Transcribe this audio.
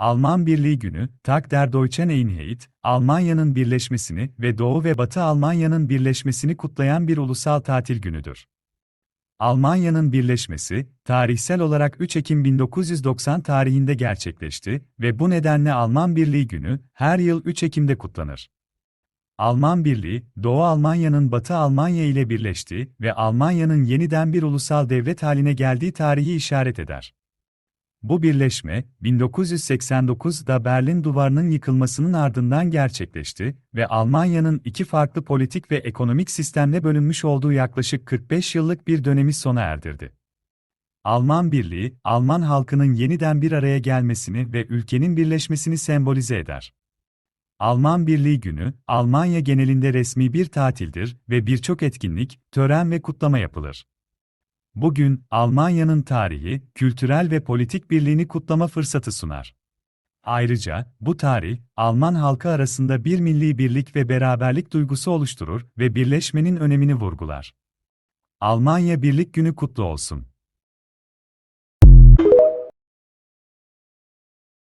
Alman Birliği Günü, Tag der Deutschen Einheit, Almanya'nın birleşmesini ve Doğu ve Batı Almanya'nın birleşmesini kutlayan bir ulusal tatil günüdür. Almanya'nın birleşmesi, tarihsel olarak 3 Ekim 1990 tarihinde gerçekleşti ve bu nedenle Alman Birliği Günü her yıl 3 Ekim'de kutlanır. Alman Birliği, Doğu Almanya'nın Batı Almanya ile birleştiği ve Almanya'nın yeniden bir ulusal devlet haline geldiği tarihi işaret eder. Bu birleşme, 1989'da Berlin Duvarı'nın yıkılmasının ardından gerçekleşti ve Almanya'nın iki farklı politik ve ekonomik sistemle bölünmüş olduğu yaklaşık 45 yıllık bir dönemi sona erdirdi. Alman Birliği, Alman halkının yeniden bir araya gelmesini ve ülkenin birleşmesini sembolize eder. Alman Birliği Günü, Almanya genelinde resmi bir tatildir ve birçok etkinlik, tören ve kutlama yapılır. Bugün, Almanya'nın tarihi, kültürel ve politik birliğini kutlama fırsatı sunar. Ayrıca, bu tarih, Alman halkı arasında bir milli birlik ve beraberlik duygusu oluşturur ve birleşmenin önemini vurgular. Almanya Birlik Günü kutlu olsun.